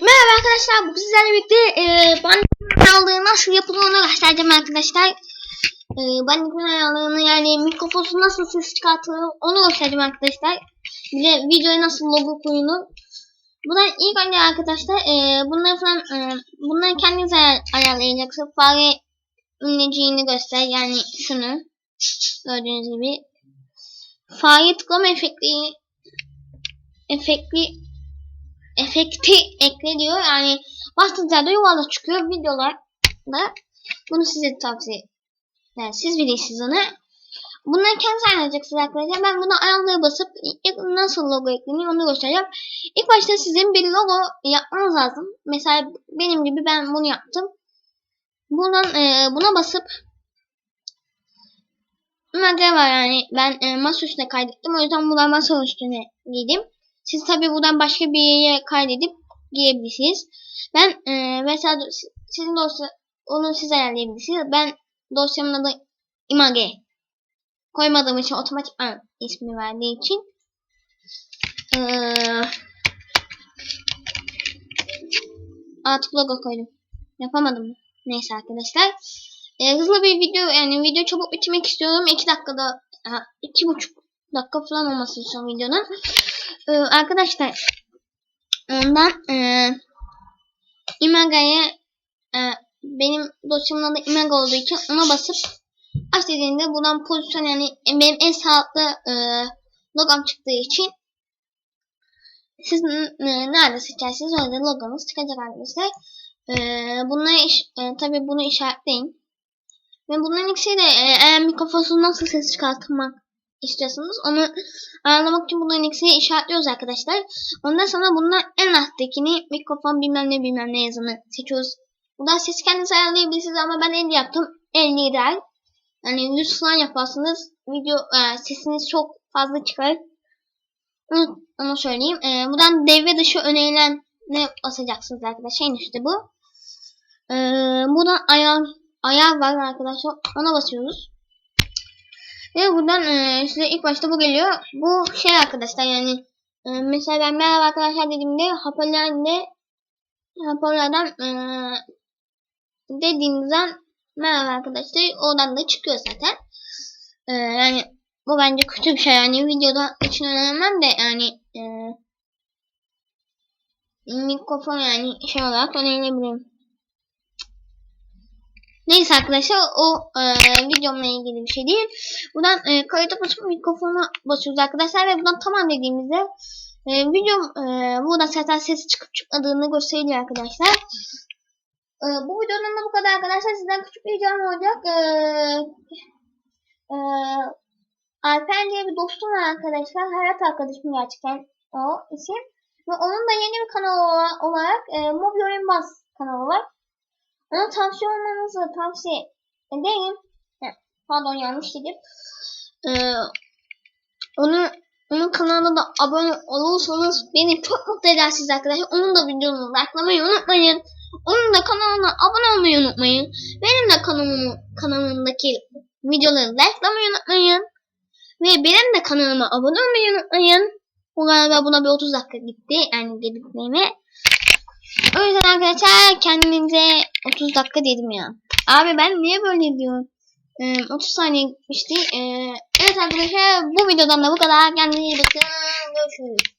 Merhaba arkadaşlar, bu sizlerle birlikte e, Bandicoo'nun ayarlığı nasıl yapıldığını göstereceğim arkadaşlar. E, Bandicoo'nun ayarlığını yani mikrofonu nasıl ses çıkartılır onu göstereceğim arkadaşlar. Bir de videoya nasıl logo koyulur. Buradan ilk önce arkadaşlar e, bunları falan e, bunları kendiniz ayar, ayarlayacaksınız. Fare ünleciğini göster yani şunu gördüğünüz gibi. Fare tıklama efekti efekti efekti ekle diyor. Yani bastığınızda yuvarlak çıkıyor. Videolarda bunu size tavsiye yani siz bilirsiniz onu. Bunları kendiniz ayarlayacaksınız arkadaşlar. Ben buna ayarlığa basıp nasıl logo ekleniyor onu göstereceğim. İlk başta sizin bir logo yapmanız lazım. Mesela benim gibi ben bunu yaptım. Buradan e, buna basıp Magre var yani ben e, masa üstüne kaydettim. O yüzden buradan masa üstüne giydim. Siz tabi buradan başka bir yere kaydedip giyebilirsiniz. Ben e, mesela sizin dosya onu siz ayarlayabilirsiniz. Ben dosyamın adı image koymadığım için otomatik ismi verdiği için e, artık logo koydum. Yapamadım. Neyse arkadaşlar. E, hızlı bir video yani video çabuk bitirmek istiyorum. 2 dakikada 2,5 dakika falan olması istiyorum videonun. Ee, arkadaşlar ondan e, Imaga'ya e, benim dosyamın adı Imaga olduğu için ona basıp aç dediğinde buradan pozisyon yani benim en sağlıklı e, logom çıktığı için siz e, nerede seçerseniz orada logonuz çıkacak arkadaşlar. E, bunları e, tabi bunu işaretleyin. Ve bunların ikisi de e, eğer mikrofonu nasıl ses çıkartmak istiyorsanız onu ayarlamak için bunların ikisini işaretliyoruz arkadaşlar. Ondan sonra bundan en alttakini mikrofon bilmem ne bilmem ne yazını seçiyoruz. Buradan ses kendiniz ayarlayabilirsiniz ama ben 50 yaptım. 50 ideal. Yani 100 falan yaparsınız. Video e, sesiniz çok fazla çıkar. Onu, onu söyleyeyim. E, buradan devre dışı önerilen ne basacaksınız arkadaşlar. En üstte bu. E, buradan ayar, ayar var arkadaşlar. Ona basıyoruz. Ve buradan e, size ilk başta bu geliyor. Bu şey arkadaşlar yani e, mesela ben merhaba arkadaşlar dediğimde hoparlörde hoparlörden e, dediğinizden merhaba arkadaşlar oradan da çıkıyor zaten. E, yani bu bence kötü bir şey yani videoda için önemem de yani e, mikrofon yani şey olarak önerilebilirim. Neyse arkadaşlar o e, videomla ilgili bir şey değil. Buradan e, kayıta basıp mikrofona basıyoruz arkadaşlar ve buradan tamam dediğimizde e, videom e, burada zaten sesi çıkıp çıkmadığını gösteriyor arkadaşlar. E, bu videonun da bu kadar arkadaşlar. Sizden küçük bir ricam olacak. E, e, Alper diye bir dostum var arkadaşlar. Hayat arkadaşım gerçekten o isim. Ve onun da yeni bir kanal olarak e, Mobil Oyun Baz kanalı var. Ona tavsiye olmanızı tavsiye ederim. Pardon yanlış dedim. Ee, onu onun kanalına da abone olursanız beni çok mutlu edersiniz arkadaşlar. Onun da videomu likelamayı unutmayın. Onun da kanalına abone olmayı unutmayın. Benim de kanalımı, kanalımdaki videoları likelamayı unutmayın. Ve benim de kanalıma abone olmayı unutmayın. Bu galiba buna bir 30 dakika gitti. Yani dediklerime. O yüzden arkadaşlar kendinize 30 dakika dedim ya. Abi ben niye böyle diyorum? Ee, 30 saniye gitmişti. Ee, evet arkadaşlar bu videodan da bu kadar. Kendinize iyi bakın. Görüşürüz.